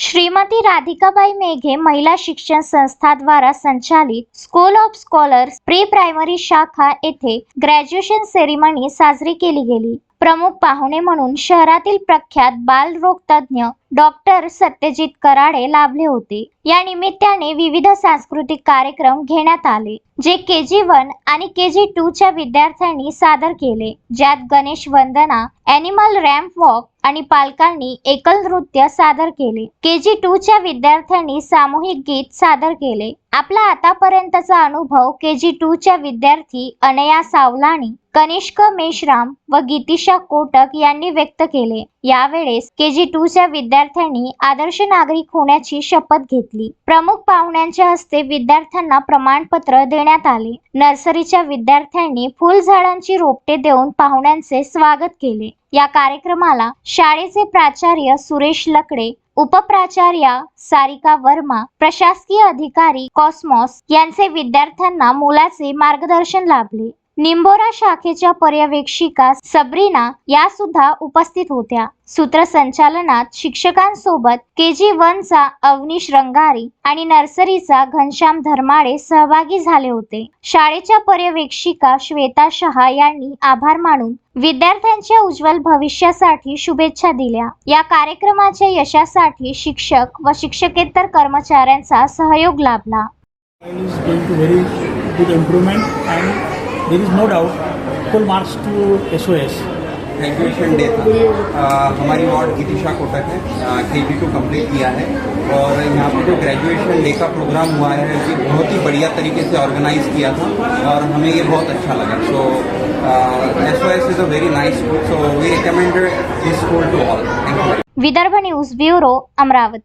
श्रीमती राधिकाबाई मेघे महिला शिक्षण संस्था द्वारा संचालित school of scholars pre primary शाखा येथे ग्रॅज्युएशन सेरेमनी साजरी केली गेली. प्रमुख पाहुणे म्हणून शहरातील प्रख्यात बालरोग तज्ज्ञ डॉक्टर सत्यजित कराडे लाभले होते. या निमित्ताने विविध सांस्कृतिक कार्यक्रम घेण्यात आले जे के जी वन आणि के जी टू च्या विद्यार्थ्यांनी सादर केले. ज्यात गणेश वंदना ॲनिमल रॅम्प वॉक आणि पालकांनी एकल नृत्य सादर केले. के जी टू च्या विद्यार्थ्यांनी सामूहिक गीत सादर केले. आपला आतापर्यंतचा अनुभव के जी टू च्या विद्यार्थी अनया सावलानी कनिष्क मेश्राम व गीतिशा कोटक यांनी व्यक्त केले. यावेळेस के जी टू च्या विद्यार्थ्यांनी आदर्श नागरिक होण्याची शपथ घेतली. प्रमुख पाहुण्यांच्या हस्ते विद्यार्थ्यांना प्रमाणपत्र देण्यात आले. नर्सरीच्या विद्यार्थ्यांनी फुलझाडांची रोपटे देऊन पाहुण्यांचे स्वागत केले. या कार्यक्रमाला शाळेचे प्राचार्य सुरेश लकडे उपप्राचार्या सारिका वर्मा प्रशासकीय अधिकारी कॉस्मॉस यांचे विद्यार्थ्यांना मुलाचे मार्गदर्शन लाभले. निंबोरा शाखेच्या पर्यवेक्षिका सबरीना या सुद्धा उपस्थित होत्या. सूत्रसंचालनात शिक्षकांसोबत के जी वन चा अवनीश रंगारी आणि नर्सरीचा घनश्याम धर्माडे सहभागी झाले होते. शाळेच्या पर्यवेक्षिका श्वेता शहा यांनी आभार मानून विद्यार्थ्यांच्या उज्ज्वल भविष्यासाठी शुभेच्छा दिल्या. या कार्यक्रमाच्या यशासाठी शिक्षक व शिक्षकेतर कर्मचाऱ्यांचा सहयोग लाभला. Improvement and there is no doubt full marks to SOS. Graduation day था। हमारी वार्ड गीतिशा कोटक है। के जी टू कंप्लीट किया है। और यहाँ पर जो ग्रेजुएशन डे का प्रोग्राम हुआ है ये बहुत ही बढ़िया तरीके से ऑर्गेनाइज किया था और हमें ये बहुत अच्छा लगा। So S O S is a very nice school so we recommend this school to all thank you Vidarbha news bureau Amravati.